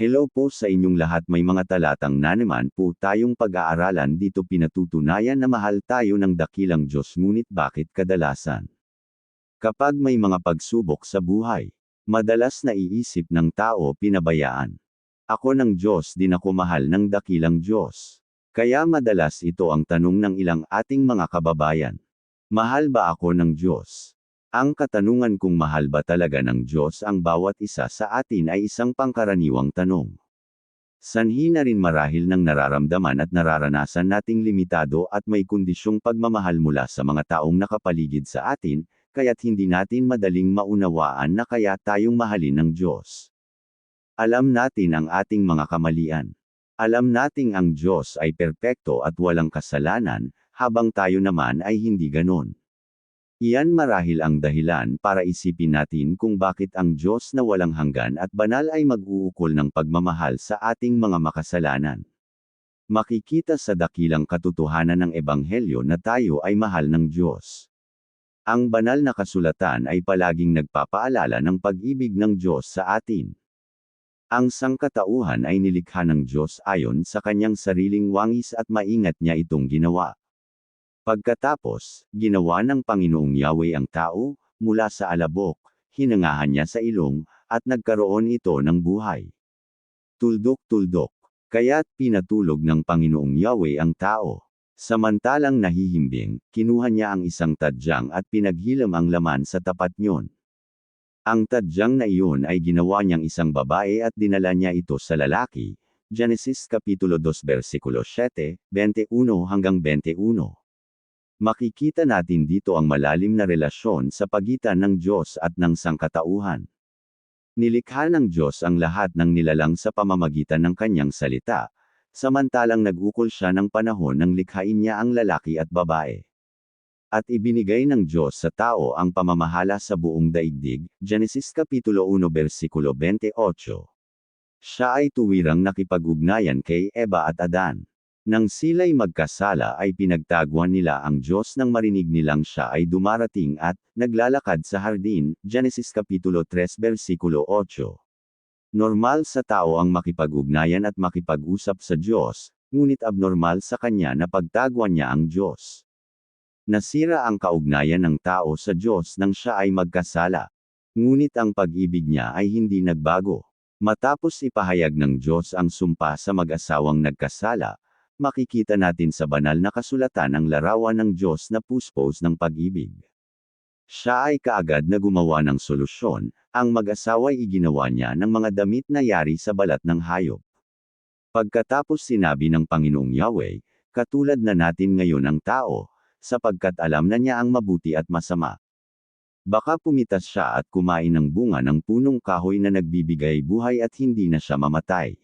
Hello po sa inyong lahat may mga talatang na naman po tayong pag-aaralan dito pinatutunayan na mahal tayo ng dakilang Diyos ngunit bakit kadalasan? Kapag may mga pagsubok sa buhay, madalas naiisip ng tao pinabayaan. Ako ng Diyos din ako mahal ng dakilang Diyos. Kaya madalas ito ang tanong ng ilang ating mga kababayan. Mahal ba ako ng Diyos? Ang katanungan kung mahal ba talaga ng Diyos ang bawat isa sa atin ay isang pangkaraniwang tanong. Sanhi na rin marahil ng nararamdaman at nararanasan nating limitado at may kondisyong pagmamahal mula sa mga taong nakapaligid sa atin, kaya't hindi natin madaling maunawaan na kaya tayong mahalin ng Diyos. Alam natin ang ating mga kamalian. Alam nating ang Diyos ay perpekto at walang kasalanan, habang tayo naman ay hindi ganon. Iyan marahil ang dahilan para isipin natin kung bakit ang Diyos na walang hanggan at banal ay mag-uukol ng pagmamahal sa ating mga makasalanan. Makikita sa dakilang katotohanan ng Ebanghelyo na tayo ay mahal ng Diyos. Ang banal na kasulatan ay palaging nagpapaalala ng pag-ibig ng Diyos sa atin. Ang sangkatauhan ay nilikha ng Diyos ayon sa kanyang sariling wangis at maingat niya itong ginawa. Pagkatapos, ginawa ng Panginoong Yahweh ang tao, mula sa alabok, hinangahan niya sa ilong, at nagkaroon ito ng buhay. Tuldok-tuldok. Kaya't pinatulog ng Panginoong Yahweh ang tao. Samantalang nahihimbing, kinuha niya ang isang tadyang at pinaghilam ang laman sa tapat niyon. Ang tadyang na iyon ay ginawa niyang isang babae at dinala niya ito sa lalaki. Genesis Kapitulo 2 versikulo 7, 21 hanggang 21. Makikita natin dito ang malalim na relasyon sa pagitan ng Diyos at ng sangkatauhan. Nilikha ng Diyos ang lahat ng nilalang sa pamamagitan ng kanyang salita, samantalang nag-ukol siya ng panahon nang likhain niya ang lalaki at babae. At ibinigay ng Diyos sa tao ang pamamahala sa buong daigdig, Genesis Kapitulo 1 versikulo 28. Siya ay tuwirang nakipag-ugnayan kay Eva at Adan. Nang sila'y magkasala ay pinagtaguan nila ang Diyos nang marinig nilang siya ay dumarating at, naglalakad sa hardin, Genesis Kapitulo 3 versikulo 8. Normal sa tao ang makipag-ugnayan at makipag-usap sa Diyos, ngunit abnormal sa kanya na pagtaguan niya ang Diyos. Nasira ang kaugnayan ng tao sa Diyos nang siya ay magkasala. Ngunit ang pag-ibig niya ay hindi nagbago. Matapos ipahayag ng Diyos ang sumpa sa mag-asawang nagkasala, makikita natin sa banal na kasulatan ang larawan ng Diyos na puspos ng pag-ibig. Siya ay kaagad na gumawa ng solusyon, ang mag-asawa'y iginawa niya ng mga damit na yari sa balat ng hayop. Pagkatapos sinabi ng Panginoong Yahweh, katulad na natin ngayon ang tao, sapagkat alam na niya ang mabuti at masama. Baka pumitas siya at kumain ng bunga ng punong kahoy na nagbibigay buhay at hindi na siya mamatay.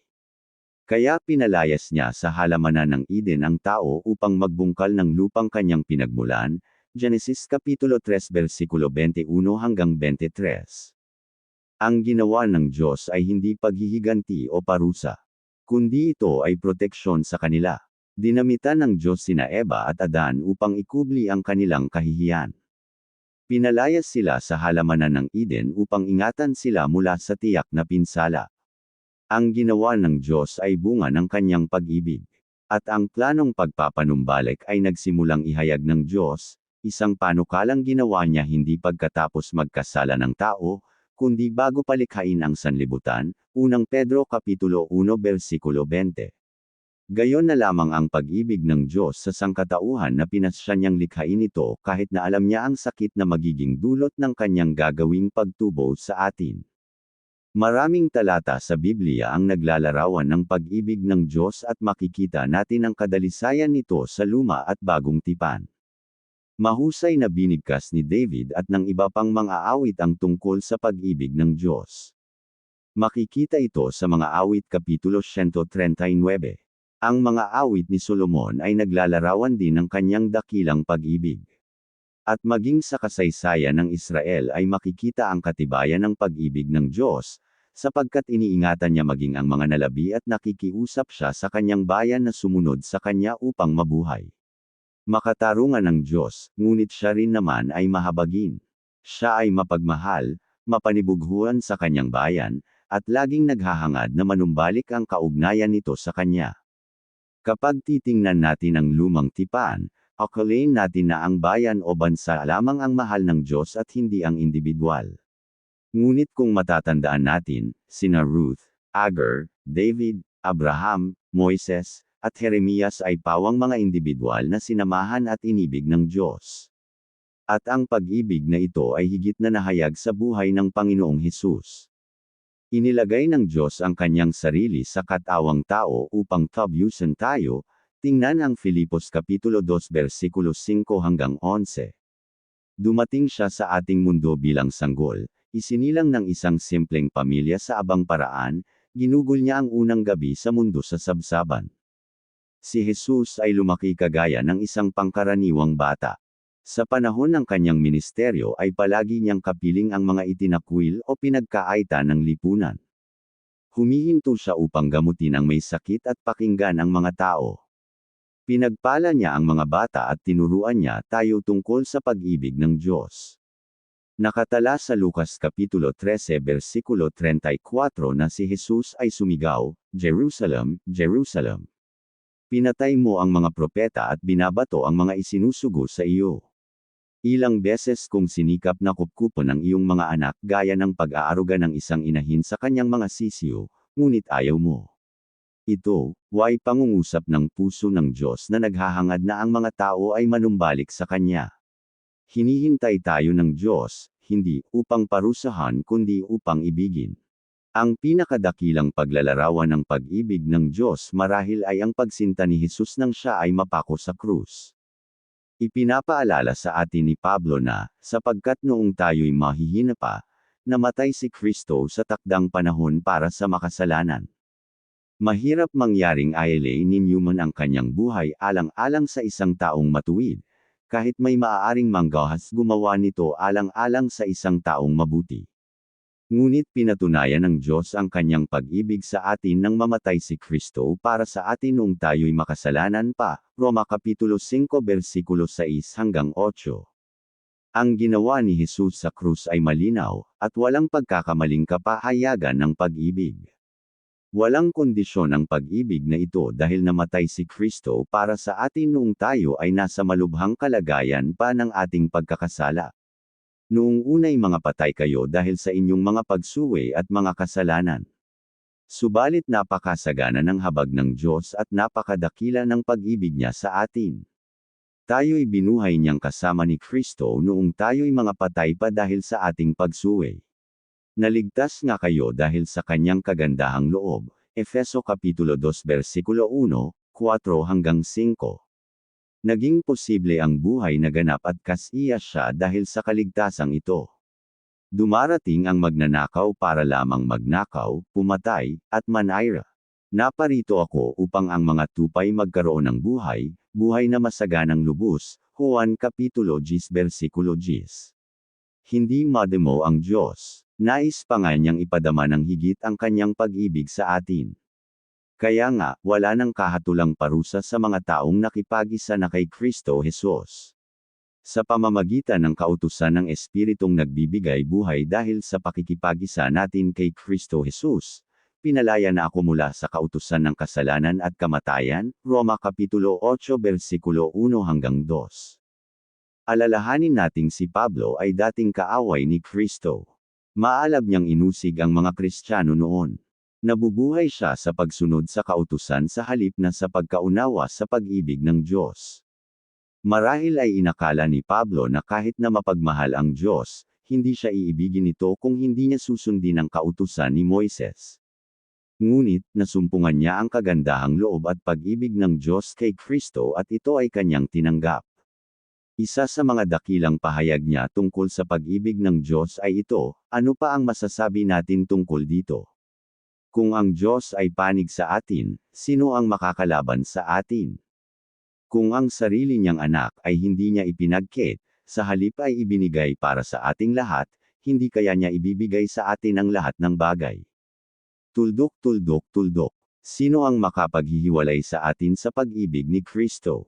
Kaya pinalayas niya sa halamanan ng Eden ang tao upang magbungkal ng lupang kanyang pinagmulan, Genesis Kapitulo 3 versikulo 21 hanggang 23. Ang ginawa ng Diyos ay hindi paghihiganti o parusa, kundi ito ay proteksyon sa kanila. Dinamitan ng Diyos sina Eva at Adan upang ikubli ang kanilang kahihiyan. Pinalayas sila sa halamanan ng Eden upang ingatan sila mula sa tiyak na pinsala. Ang ginawa ng Diyos ay bunga ng kanyang pag-ibig. At ang planong pagpapanumbalik ay nagsimulang ihayag ng Diyos, isang panukalang ginawa niya hindi pagkatapos magkasala ng tao, kundi bago palikhain ang sanlibutan, unang Pedro Kapitulo 1 versikulo 20. Gayon na lamang ang pag-ibig ng Diyos sa sangkatauhan na pinasya niyang likhain ito kahit na alam niya ang sakit na magiging dulot ng kanyang gagawing pagtubo sa atin. Maraming talata sa Biblia ang naglalarawan ng pag-ibig ng Diyos at makikita natin ang kadalisayan nito sa luma at bagong tipan. Mahusay na binigkas ni David at ng iba pang mga awit ang tungkol sa pag-ibig ng Diyos. Makikita ito sa mga awit Kapitulo 139. Ang mga awit ni Solomon ay naglalarawan din ng kanyang dakilang pag-ibig. At maging sa kasaysayan ng Israel ay makikita ang katibayan ng pag-ibig ng Diyos, sapagkat iniingatan niya maging ang mga nalabi at nakikiusap siya sa kanyang bayan na sumunod sa kanya upang mabuhay. Makatarungan ng Diyos, ngunit siya rin naman ay mahabagin. Siya ay mapagmahal, mapanibughuan sa kanyang bayan, at laging naghahangad na manumbalik ang kaugnayan nito sa kanya. Kapag titingnan natin ang lumang tipan, akalain natin na ang bayan o bansa lamang ang mahal ng Diyos at hindi ang individual. Ngunit kung matatandaan natin, sina Ruth, Agar, David, Abraham, Moises, at Jeremias ay pawang mga individual na sinamahan at inibig ng Diyos. At ang pag-ibig na ito ay higit na nahayag sa buhay ng Panginoong Hesus. Inilagay ng Diyos ang kanyang sarili sa katawang tao upang tabyusan tayo, tingnan ang Filipos Kapitulo 2 versikulo 5 hanggang 11. Dumating siya sa ating mundo bilang sanggol, isinilang ng isang simpleng pamilya sa abang paraan, ginugol niya ang unang gabi sa mundo sa sabsaban. Si Jesus ay lumaki kagaya ng isang pangkaraniwang bata. Sa panahon ng kanyang ministeryo ay palagi niyang kapiling ang mga itinakwil o pinagkaaitan ng lipunan. Humihinto siya upang gamutin ang may sakit at pakinggan ang mga tao. Pinagpala niya ang mga bata at tinuruan niya tayo tungkol sa pag-ibig ng Diyos. Nakatala sa Lucas Kapitulo 13 versikulo 34 na si Jesus ay sumigaw, Jerusalem, Jerusalem. Pinatay mo ang mga propeta at binabato ang mga isinusugo sa iyo. Ilang beses kong sinikap na kupkupan ang iyong mga anak gaya ng pag-aaruga ng isang inahin sa kanyang mga sisiyo, ngunit ayaw mo. Ito, way pangungusap ng puso ng Diyos na naghahangad na ang mga tao ay manumbalik sa Kanya. Hinihintay tayo ng Diyos, hindi upang parusahan kundi upang ibigin. Ang pinakadakilang paglalarawan ng pag-ibig ng Diyos marahil ay ang pagsinta ni Jesus nang siya ay mapako sa krus. Ipinapaalala sa atin ni Pablo na, sapagkat noong tayo'y mahihina pa, namatay si Kristo sa takdang panahon para sa makasalanan. Mahirap mangyaring ayalay ni Newman ang kanyang buhay alang-alang sa isang taong matuwid, kahit may maaaring manggahas gumawa nito alang-alang sa isang taong mabuti. Ngunit pinatunayan ng Diyos ang kanyang pag-ibig sa atin nang mamatay si Kristo para sa atin noong tayo'y makasalanan pa, Roma Kapitulo 5 versikulo 6 hanggang 8. Ang ginawa ni Jesus sa krus ay malinaw, at walang pagkakamaling kapahayagan ng pag-ibig. Walang kondisyon ang pag-ibig na ito dahil namatay si Kristo para sa atin noong tayo ay nasa malubhang kalagayan pa ng ating pagkakasala. Noong unay mga patay kayo dahil sa inyong mga pagsuwi at mga kasalanan. Subalit napakasagana ng habag ng Diyos at napakadakila ng pag-ibig niya sa atin. Tayo'y binuhay niyang kasama ni Kristo noong tayo'y mga patay pa dahil sa ating pagsuwi. Naligtas nga kayo dahil sa kanyang kagandahang loob. Efeso Kapitulo 2 versikulo 1, 4 hanggang 5. Naging posible ang buhay na ganap at kasiya siya dahil sa kaligtasang ito. Dumarating ang magnanakaw para lamang magnakaw, pumatay, at manayra. Naparito ako upang ang mga tupay magkaroon ng buhay, buhay na masaganang lubos, Juan Kapitulo 10 versikulo 10. Hindi mademo ang Diyos. Nais pa nga niyang ipadama ng higit ang kanyang pag-ibig sa atin. Kaya nga, wala nang kahatulang parusa sa mga taong nakipagisa na kay Kristo Jesus. Sa pamamagitan ng kautusan ng Espiritong nagbibigay buhay dahil sa pakikipagisa natin kay Kristo Jesus, pinalaya na ako mula sa kautusan ng kasalanan at kamatayan, Roma Kapitulo 8 versikulo 1 hanggang 2. Alalahanin nating si Pablo ay dating kaaway ni Kristo. Maalab niyang inusig ang mga Kristiyano noon. Nabubuhay siya sa pagsunod sa kautusan sa halip na sa pagkaunawa sa pag-ibig ng Diyos. Marahil ay inakala ni Pablo na kahit na mapagmahal ang Diyos, hindi siya iibigin ito kung hindi niya susundin ang kautusan ni Moises. Ngunit, nasumpungan niya ang kagandahang loob at pag-ibig ng Diyos kay Kristo at ito ay kanyang tinanggap. Isa sa mga dakilang pahayag niya tungkol sa pag-ibig ng Diyos ay ito, ano pa ang masasabi natin tungkol dito? Kung ang Diyos ay panig sa atin, sino ang makakalaban sa atin? Kung ang sarili niyang anak ay hindi niya ipinagkit, sa halip ay ibinigay para sa ating lahat, hindi kaya niya ibibigay sa atin ang lahat ng bagay. Tuldok, tuldok, tuldok. Sino ang makapaghihiwalay sa atin sa pag-ibig ni Kristo?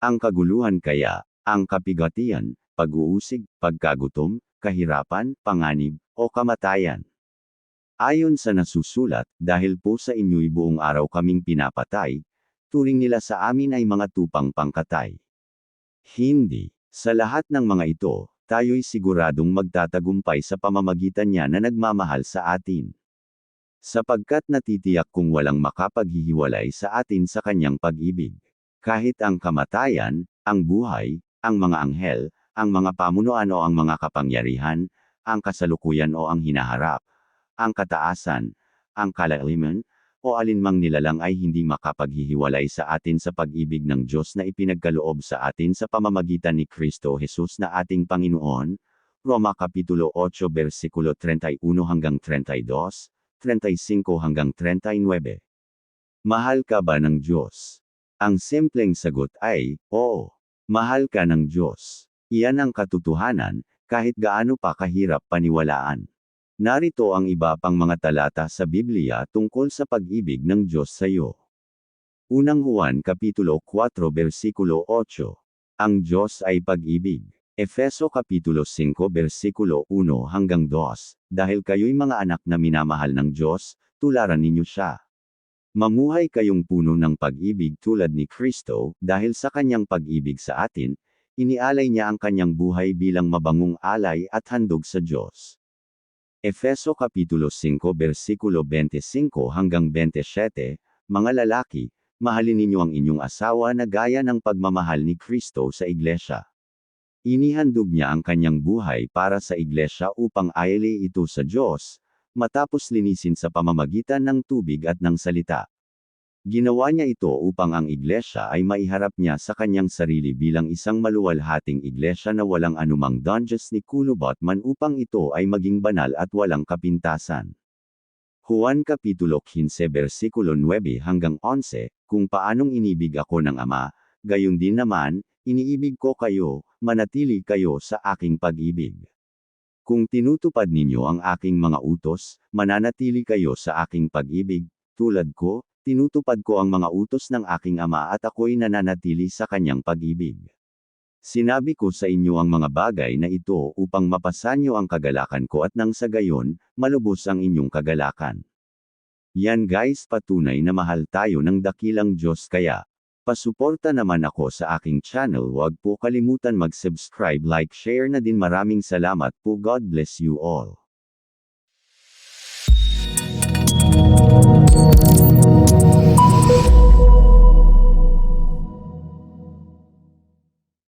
Ang kaguluhan kaya, ang kapigatian, pag-uusig, pagkagutom, kahirapan, panganib, o kamatayan. Ayon sa nasusulat, dahil po sa inyo'y buong araw kaming pinapatay, turing nila sa amin ay mga tupang pangkatay. Hindi. Sa lahat ng mga ito, tayo'y siguradong magtatagumpay sa pamamagitan niya na nagmamahal sa atin. Sapagkat natitiyak kung walang makapaghihiwalay sa atin sa kanyang pag-ibig. Kahit ang kamatayan, ang buhay, ang mga anghel, ang mga pamunuan o ang mga kapangyarihan, ang kasalukuyan o ang hinaharap, ang kataasan, ang kalaliman, o alinmang nilalang ay hindi makapaghihiwalay sa atin sa pag-ibig ng Diyos na ipinagkaloob sa atin sa pamamagitan ni Kristo Jesus na ating Panginoon. Roma Kapitulo 8 versikulo 31 hanggang 32, 35 hanggang 39. Mahal ka ba ng Diyos? Ang simpleng sagot ay, oo. Mahal ka ng Diyos. Iyan ang katotohanan, kahit gaano pa kahirap paniwalaan. Narito ang iba pang mga talata sa Biblia tungkol sa pag-ibig ng Diyos sa iyo. Unang Juan Kapitulo 4 Versikulo 8. Ang Diyos ay pag-ibig. Efeso Kapitulo 5 Versikulo 1 hanggang 2. Dahil kayo'y mga anak na minamahal ng Diyos, tularan ninyo siya. Mamuhay kayong puno ng pag-ibig tulad ni Kristo, dahil sa kanyang pag-ibig sa atin, inialay niya ang kanyang buhay bilang mabangong alay at handog sa Diyos. Efeso Kapitulo 5 versikulo 25 hanggang 27, Mga lalaki, mahalin ninyo ang inyong asawa na gaya ng pagmamahal ni Kristo sa iglesia. Inihandog niya ang kanyang buhay para sa iglesia upang ayali ito sa Diyos, matapos linisin sa pamamagitan ng tubig at ng salita. Ginawa niya ito upang ang iglesia ay maiharap niya sa kanyang sarili bilang isang maluwalhating iglesia na walang anumang dungeons ni kulubot man upang ito ay maging banal at walang kapintasan. Juan Kapitulo 15 versikulo 9 hanggang 11, kung paanong inibig ako ng Ama, gayon din naman, iniibig ko kayo, manatili kayo sa aking pag-ibig. Kung tinutupad ninyo ang aking mga utos, mananatili kayo sa aking pag-ibig, tulad ko, tinutupad ko ang mga utos ng aking ama at ako'y nananatili sa kanyang pag-ibig. Sinabi ko sa inyo ang mga bagay na ito upang mapasanyo ang kagalakan ko at nang sa gayon, malubos ang inyong kagalakan. Yan guys patunay na mahal tayo ng dakilang Diyos kaya. Pasuporta naman ako sa aking channel. Wag po kalimutan mag-subscribe like share na din. Maraming salamat po. God bless you all.